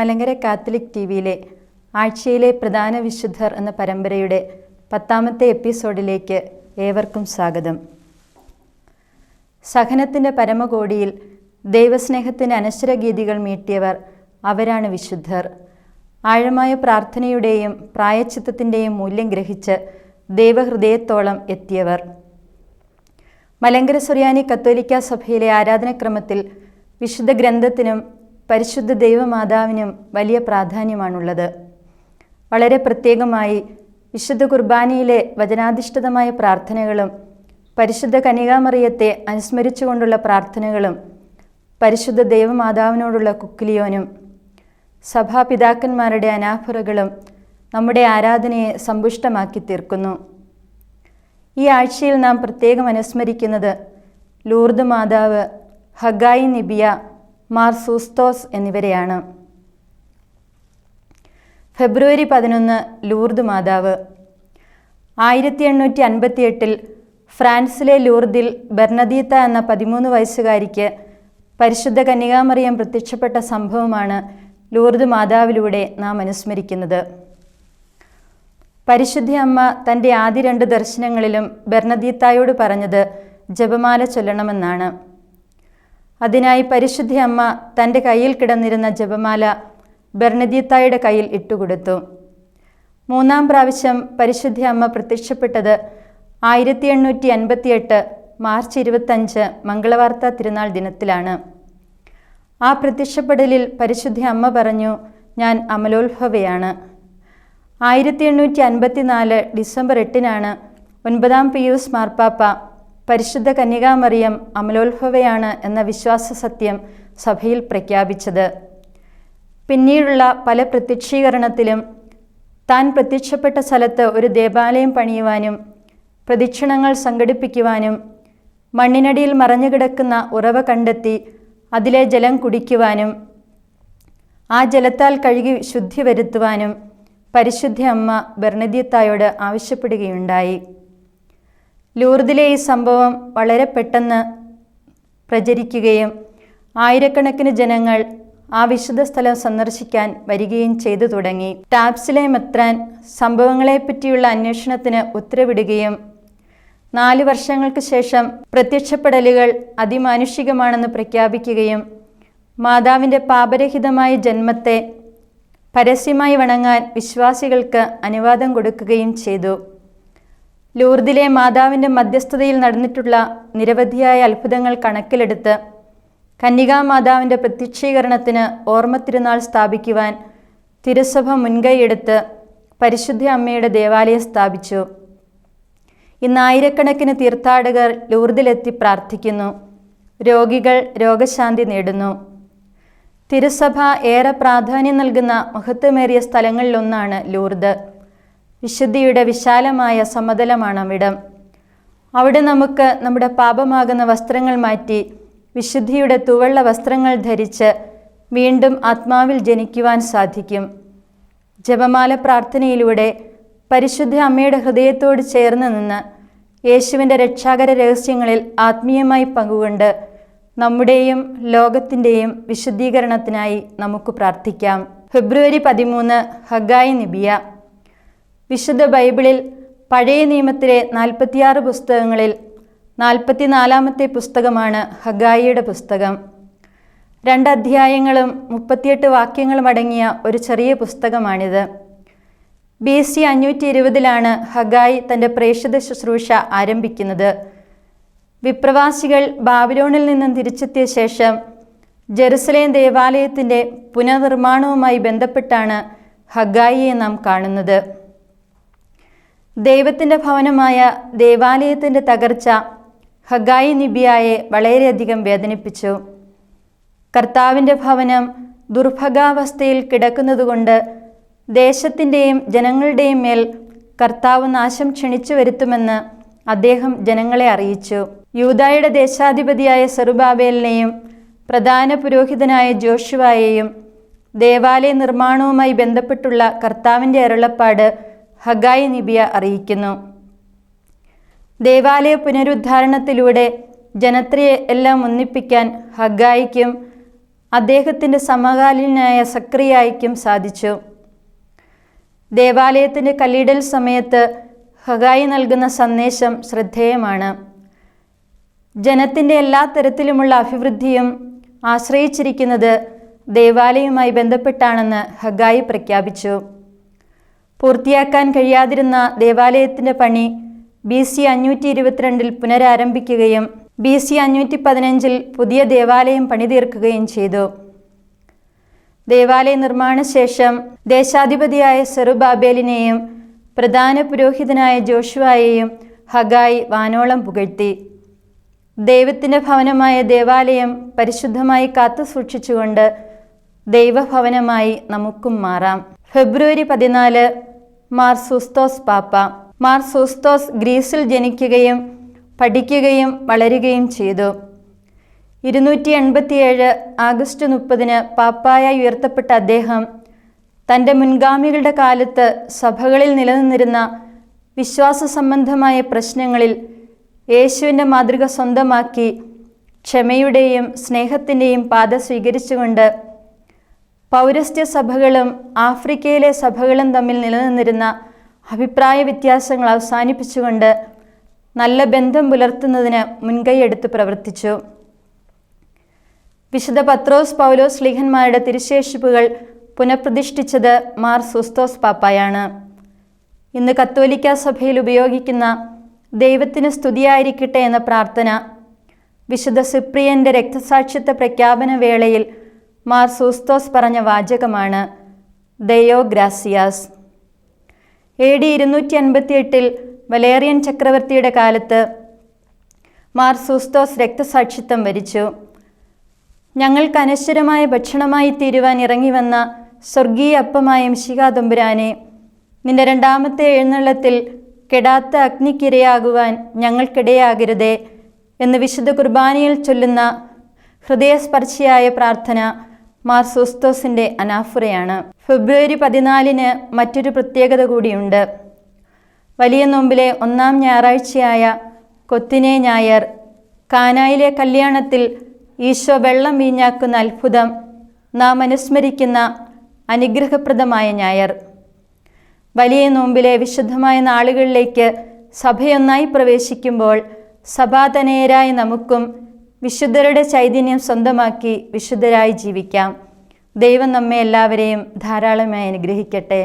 Malankara Catholic T വിയിലെ ആഴ്ചയിലെ പ്രധാന വിശുദ്ധർ എന്ന പരമ്പരയുടെ പത്താമത്തെ എപ്പിസോഡിലേക്ക് ഏവർക്കും സ്വാഗതം. സഹനത്തിന്റെ പരമകോടിയിൽ ദൈവസ്നേഹത്തിന്റെ അനശ്വരഗീതികൾ മീട്ടിയവർ അവരാണ് വിശുദ്ധർ. ആഴമായ പ്രാർത്ഥനയുടെയും പ്രായച്ചിത്തത്തിന്റെയും മൂല്യം ഗ്രഹിച്ച് ദൈവഹൃദയത്തോളം എത്തിയവർ. മലങ്കര സുറിയാനി കത്തോലിക്ക സഭയിലെ ആരാധനക്രമത്തിൽ വിശുദ്ധ ഗ്രന്ഥത്തിനും പരിശുദ്ധ ദൈവമാതാവിനും വലിയ പ്രാധാന്യമാണുള്ളത്. വളരെ പ്രത്യേകമായി വിശുദ്ധ കുർബാനയിലെ വചനാധിഷ്ഠിതമായ പ്രാർത്ഥനകളും പരിശുദ്ധ കനികാമറിയത്തെ അനുസ്മരിച്ചുകൊണ്ടുള്ള പ്രാർത്ഥനകളും പരിശുദ്ധ ദൈവമാതാവിനോടുള്ള കുക്കിലിയോനും സഭാപിതാക്കന്മാരുടെ അനാഫുറകളും നമ്മുടെ ആരാധനയെ സമ്പുഷ്ടമാക്കി തീർക്കുന്നു. ഈ ആഴ്ചയിൽ നാം പ്രത്യേകം അനുസ്മരിക്കുന്നത് ലൂർദ് മാതാവ് ഹഗായി നിബിയ മാർ സൂസ്തോസ് എന്നിവരെയാണ്. ഫെബ്രുവരി പതിനൊന്ന് ലൂർദ് മാതാവ്. ആയിരത്തി എണ്ണൂറ്റി അൻപത്തി എട്ടിൽ ഫ്രാൻസിലെ ലൂർദിൽ ബെർണദീത്ത എന്ന പതിമൂന്ന് വയസ്സുകാരിക്ക് പരിശുദ്ധ കന്യകാമറിയം പ്രത്യക്ഷപ്പെട്ട സംഭവമാണ് ലൂർദ് മാതാവിലൂടെ നാം അനുസ്മരിക്കുന്നത്. പരിശുദ്ധി അമ്മ തന്റെ ആദ്യ രണ്ട് ദർശനങ്ങളിലും ബെർണദീത്തായോട് പറഞ്ഞത് ജപമാല ചൊല്ലണമെന്നാണ്. അതിനായി പരിശുദ്ധി അമ്മ തന്റെ കയ്യിൽ കിടന്നിരുന്ന ജപമാല ബെർണദീത്തായുടെ കയ്യിൽ ഇട്ടുകൊടുത്തു. മൂന്നാം പ്രാവശ്യം പരിശുദ്ധി അമ്മ പ്രത്യക്ഷപ്പെട്ടത് ആയിരത്തി എണ്ണൂറ്റി അൻപത്തിയെട്ട് മാർച്ച് ഇരുപത്തഞ്ച് മംഗളവാർത്ത തിരുനാൾ ദിനത്തിലാണ്. ആ പ്രത്യക്ഷപ്പെടലിൽ പരിശുദ്ധി അമ്മ പറഞ്ഞു ഞാൻ അമലോത്ഭവയാണ്. ആയിരത്തി എണ്ണൂറ്റി അൻപത്തിനാല് ഡിസംബർ എട്ടിനാണ് ഒൻപതാം പിയൂസ് മാർപ്പാപ്പ പരിശുദ്ധ കന്യകാമറിയം അമലോത്ഭവയാണ് എന്ന വിശ്വാസ സത്യം സഭയിൽ പ്രഖ്യാപിച്ചത്. പിന്നീടുള്ള പല പ്രത്യക്ഷീകരണത്തിലും താൻ പ്രത്യക്ഷപ്പെട്ട സ്ഥലത്ത് ഒരു ദേവാലയം പണിയുവാനും പ്രദക്ഷിണങ്ങൾ സംഘടിപ്പിക്കുവാനും മണ്ണിനടിയിൽ മറഞ്ഞുകിടക്കുന്ന ഉറവ കണ്ടെത്തി അതിലെ ജലം കുടിക്കുവാനും ആ ജലത്താൽ കഴുകി ശുദ്ധി വരുത്തുവാനും പരിശുദ്ധ അമ്മ ബെർണദ്യത്തായോട് ആവശ്യപ്പെടുകയുണ്ടായി. ലൂർദിലെ ഈ സംഭവം വളരെ പെട്ടെന്ന് പ്രചരിക്കുകയും ആയിരക്കണക്കിന് ജനങ്ങൾ ആ വിശുദ്ധ സ്ഥലം സന്ദർശിക്കാൻ വരികയും ചെയ്തു തുടങ്ങി. ടാപ്സിലെ മെത്രാൻ സംഭവങ്ങളെപ്പറ്റിയുള്ള അന്വേഷണത്തിന് ഉത്തരവിടുകയും നാല് വർഷങ്ങൾക്ക് ശേഷം പ്രത്യക്ഷപ്പെടലുകൾ അതിമാനുഷികമാണെന്ന് പ്രഖ്യാപിക്കുകയും മാതാവിന്റെ പാപരഹിതമായ ജന്മത്തെ പരസ്യമായി വണങ്ങാൻ വിശ്വാസികൾക്ക് അനുവാദം കൊടുക്കുകയും ചെയ്തു. ലൂർദിലെ മാതാവിന്റെ മധ്യസ്ഥതയിൽ നടന്നിട്ടുള്ള നിരവധിയായ അത്ഭുതങ്ങൾ കണക്കിലെടുത്ത് കന്യകാമാതാവിന്റെ പ്രത്യക്ഷീകരണത്തിന് ഓർമ്മത്തിരുന്നാൾ സ്ഥാപിക്കുവാൻ തിരുസഭ മുൻകൈയെടുത്ത് പരിശുദ്ധ അമ്മയുടെ ദേവാലയം സ്ഥാപിച്ചു. ഇന്ന് ആയിരക്കണക്കിന് തീർത്ഥാടകർ ലൂർദിലെത്തി പ്രാർത്ഥിക്കുന്നു. രോഗികൾ രോഗശാന്തി നേടുന്നു. തിരുസഭ ഏറെ പ്രാധാന്യം നൽകുന്ന മഹത്വമേറിയ സ്ഥലങ്ങളിലൊന്നാണ് ലൂർദ്. വിശുദ്ധിയുടെ വിശാലമായ സമതലമാണ് അവിടം. അവിടെ നമുക്ക് നമ്മുടെ പാപമാകുന്ന വസ്ത്രങ്ങൾ മാറ്റി വിശുദ്ധിയുടെ തുവള്ള വസ്ത്രങ്ങൾ ധരിച്ച് വീണ്ടും ആത്മാവിൽ ജനിക്കുവാൻ സാധിക്കും. ജപമാല പ്രാർത്ഥനയിലൂടെ പരിശുദ്ധ അമ്മയുടെ ഹൃദയത്തോട് ചേർന്ന് നിന്ന് യേശുവിന്റെ രക്ഷാകര രഹസ്യങ്ങളിൽ ആത്മീയമായി പങ്കുകൊണ്ട് നമ്മുടെയും ലോകത്തിന്റെയും വിശുദ്ധീകരണത്തിനായി നമുക്ക് പ്രാർത്ഥിക്കാം. ഫെബ്രുവരി പതിമൂന്ന് ഹഗായി നിബിയ. വിശുദ്ധ ബൈബിളിൽ പഴയ നിയമത്തിലെ നാൽപ്പത്തിയാറ് പുസ്തകങ്ങളിൽ നാൽപ്പത്തിനാലാമത്തെ പുസ്തകമാണ് ഹഗായിയുടെ പുസ്തകം. രണ്ട് അധ്യായങ്ങളും മുപ്പത്തിയെട്ട് വാക്യങ്ങളും അടങ്ങിയ ഒരു ചെറിയ പുസ്തകമാണിത്. ബി സി അഞ്ഞൂറ്റി ഇരുപതിലാണ് ഹഗായി തന്റെ പ്രേക്ഷിത ശുശ്രൂഷ ആരംഭിക്കുന്നത്. വിപ്രവാസികൾ ബാബിലോണിൽ നിന്നും തിരിച്ചെത്തിയ ശേഷം ജെറുസലേം ദേവാലയത്തിന്റെ പുനർനിർമ്മാണവുമായി ബന്ധപ്പെട്ടാണ് ഹഗായിയെ നാം കാണുന്നത്. ദൈവത്തിന്റെ ഭവനമായ ദേവാലയത്തിന്റെ തകർച്ച ഹഗായി നിബിയായെ വളരെയധികം വേദനിപ്പിച്ചു. കർത്താവിന്റെ ഭവനം ദുർഭഗാവസ്ഥയിൽ കിടക്കുന്നതുകൊണ്ട് ദേശത്തിന്റെയും ജനങ്ങളുടെയും മേൽ കർത്താവ് നാശം ക്ഷണിച്ചു വരുത്തുമെന്ന് അദ്ദേഹം ജനങ്ങളെ അറിയിച്ചു. യൂതായുടെ ദേശാധിപതിയായ സെറുബാബേലിനെയും പ്രധാന പുരോഹിതനായ ജോഷുവായെയും ദേവാലയ നിർമ്മാണവുമായി ബന്ധപ്പെട്ടുള്ള കർത്താവിന്റെ അരുളപ്പാട് ഹഗായി നിബിയ അറിയിക്കുന്നു. ദേവാലയ പുനരുദ്ധാരണത്തിലൂടെ ജനത്രിയെ എല്ലാം ഒന്നിപ്പിക്കാൻ ഹഗായിക്കും അദ്ദേഹത്തിന്റെ സമകാലീനായ സക്രിയായിക്കും സാധിച്ചു. ദേവാലയത്തിന്റെ കല്ലിടൽ സമയത്ത് ഹഗായി നൽകുന്ന സന്ദേശം ശ്രദ്ധേയമാണ്. ജനത്തിന്റെ എല്ലാ തരത്തിലുമുള്ള അഭിവൃദ്ധിയും ആശ്രയിച്ചിരിക്കുന്നത് ദേവാലയവുമായി ബന്ധപ്പെട്ടാണെന്ന് ഹഗായി പ്രഖ്യാപിച്ചു. പൂർത്തിയാക്കാൻ കഴിയാതിരുന്ന ദേവാലയത്തിന്റെ പണി ബി സി അഞ്ഞൂറ്റി ഇരുപത്തിരണ്ടിൽ പുനരാരംഭിക്കുകയും ബി സി അഞ്ഞൂറ്റി പതിനഞ്ചിൽ പുതിയ ദേവാലയം പണിതീർക്കുകയും ചെയ്തു. ദേവാലയ നിർമ്മാണശേഷം ദേശാധിപതിയായ സെറുബാബേലിനെയും പ്രധാന പുരോഹിതനായ ജോഷുവായെയും ഹഗായി വാനോളം പുകഴ്ത്തി. ദൈവത്തിന്റെ ഭവനമായ ദേവാലയം പരിശുദ്ധമായി കാത്തു സൂക്ഷിച്ചുകൊണ്ട് ദൈവഭവനമായി നമുക്കും മാറാം. ഫെബ്രുവരി പതിനാല് മാർ സുസ്തോസ് പാപ്പ. മാർ സുസ്തോസ് ഗ്രീസിൽ ജനിക്കുകയും പഠിക്കുകയും വളരുകയും ചെയ്തു. ഇരുന്നൂറ്റി എൺപത്തിയേഴ് ആഗസ്റ്റ് മുപ്പതിന് പാപ്പായായി ഉയർത്തപ്പെട്ട അദ്ദേഹം തന്റെ മുൻഗാമികളുടെ കാലത്ത് സഭകളിൽ നിലനിന്നിരുന്ന വിശ്വാസ സംബന്ധമായ പ്രശ്നങ്ങളിൽ യേശുവിന്റെ മാതൃക സ്വന്തമാക്കി ക്ഷമയുടെയും സ്നേഹത്തിന്റെയും പാത സ്വീകരിച്ചുകൊണ്ട് പൗരസ്ത്യ സഭകളും ആഫ്രിക്കയിലെ സഭകളും തമ്മിൽ നിലനിന്നിരുന്ന അഭിപ്രായ വ്യത്യാസങ്ങൾ അവസാനിപ്പിച്ചുകൊണ്ട് നല്ല ബന്ധം പുലർത്തുന്നതിന് മുൻകൈയെടുത്ത് പ്രവർത്തിച്ചു. വിശുദ്ധ പത്രോസ് പൗലോസ് ലിഖന്മാരുടെ തിരുശേഷിപ്പുകൾ പുനഃപ്രതിഷ്ഠിച്ചത് മാർ സുസ്തോസ് പാപ്പായാണ്. ഇന്ന് കത്തോലിക്ക സഭയിൽ ഉപയോഗിക്കുന്ന ദൈവത്തിന് സ്തുതിയായിരിക്കട്ടെ എന്ന പ്രാർത്ഥന വിശുദ്ധ സിപ്രിയന്റെ രക്തസാക്ഷിത്വ പ്രഖ്യാപന വേളയിൽ മാർ സൂസ്തോസ് പറഞ്ഞ വാചകമാണ് ദയോ ഗ്രാസിയാസ്. എ ഡി ഇരുന്നൂറ്റി അൻപത്തി എട്ടിൽ വലേറിയൻ ചക്രവർത്തിയുടെ കാലത്ത് മാർ സൂസ്തോസ് രക്തസാക്ഷിത്വം വരിച്ചു. ഞങ്ങൾക്ക് അനശ്വരമായ ഭക്ഷണമായി തീരുവാൻ ഇറങ്ങി വന്ന സ്വർഗീയ അപ്പമായ മിശികാതമ്പുരാനെ നിന്റെ രണ്ടാമത്തെ എഴുന്നള്ളത്തിൽ കെടാത്ത അഗ്നിക്കിരയാകുവാൻ ഞങ്ങൾക്കിടയാകരുതേ എന്ന് വിശുദ്ധ കുർബാനയിൽ ചൊല്ലുന്ന ഹൃദയസ്പർശിയായ പ്രാർത്ഥന മാർ സുസ്തോസിന്റെ അനാഫുറയാണ്. ഫെബ്രുവരി പതിനാലിന് മറ്റൊരു പ്രത്യേകത കൂടിയുണ്ട്. വലിയ നോമ്പിലെ ഒന്നാം ഞായറാഴ്ചയായ കൊത്തിനെ ഞായർ കാനായിലെ കല്യാണത്തിൽ ഈശോ വെള്ളം വീഞ്ഞാക്കുന്ന അത്ഭുതം നാം അനുസ്മരിക്കുന്ന അനുഗ്രഹപ്രദമായ ഞായർ. വലിയ നോമ്പിലെ വിശുദ്ധമായ നാളുകളിലേക്ക് സഭയൊന്നായി പ്രവേശിക്കുമ്പോൾ സഭാതനേയരായ നമുക്കും വിശുദ്ധരുടെ ചൈതന്യം സ്വന്തമാക്കി വിശുദ്ധരായി ജീവിക്കാം. ദൈവം നമ്മെ എല്ലാവരെയും ധാരാളമായി അനുഗ്രഹിക്കട്ടെ.